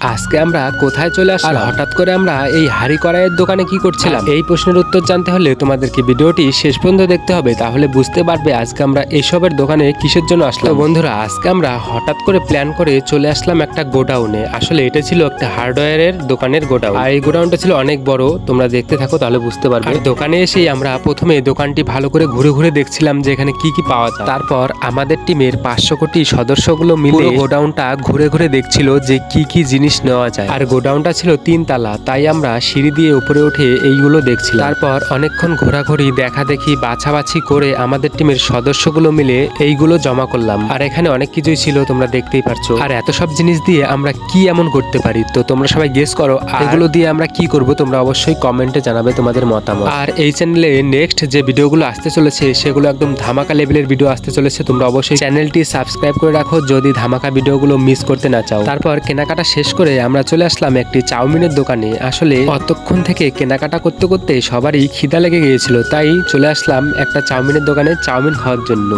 আজকে আমরা কোথায় চলে আসলাম? আর হঠাৎ করে আমরা এই হাড়ি কড়াইয়ের দোকানে কি করছিলাম? এই প্রশ্নের উত্তর জানতে হলে তোমাদেরকে ভিডিওটি শেষ পর্যন্ত দেখতে হবে তাহলে বুঝতে পারবে আজকে আমরা এসবের দোকানে কিসের জন্য আসলাম। বন্ধুরা আজকে আমরা হঠাৎ করে প্ল্যান করে চলে আসলাম একটা গোডাউনে। আসলে এটা ছিল একটা হার্ডওয়্যারের দোকানের গোডাউন। আর এই গোডাউনটা ছিল অনেক বড় তোমরা দেখতে থাকো তাহলে বুঝতে পারবে। দোকানে এসেই আমরা প্রথমে দোকানটি ভালো করে ঘুরে ঘুরে দেখছিলাম যে এখানে কি কি পাওয়া যায়। তারপর আমাদের টিমের পাঁচশো কোটি সদস্যগুলো মিলে গোডাউনটা ঘুরে ঘুরে দেখছিল যে কি কি জিনিস নেওয়া যায়। আর গোডাউনটা ছিল তিন তালা তাই আমরা সিঁড়ি দিয়ে উপরে উঠে এইগুলো দেখছিলাম। তারপর অনেকক্ষণ ঘোরাঘুরি দেখা দেখি বাছাবাছি করে আমাদের টিমের সদস্যগুলো মিলে এইগুলো জমা করলাম। আর এখানে অনেক কিছুই ছিল, তোমরা দেখতেই পারছ। আর এত সব জিনিস দিয়ে আমরা কি এমন করতে পারি? তো তোমরা সবাই গেস করো এগুলো দিয়ে আমরা কি করব তোমরা অবশ্যই কমেন্টে জানাবে তোমাদের মতামত। আর এই চ্যানেলে নেক্সট যে ভিডিওগুলো আসতে চলেছে, সেগুলো একদম ধামাকা লেভেলের ভিডিও আসতে চলেছে। তোমরা অবশ্যই চ্যানেলটি সাবস্ক্রাইব করে রাখো, যদি ধামাকা ভিডিওগুলো মিস করতে না চাও। তারপর কেনাকাটা শেষ করে আমরা চলে আসলাম একটি চাউমিনের দোকানে। আসলে অতক্ষণ থেকে কেনাকাটা করতে করতে সবারই খিদা লেগে গিয়েছিল, তাই চলে আসলাম একটা চাউমিনের দোকানে চাউমিন খাওয়ার জন্য।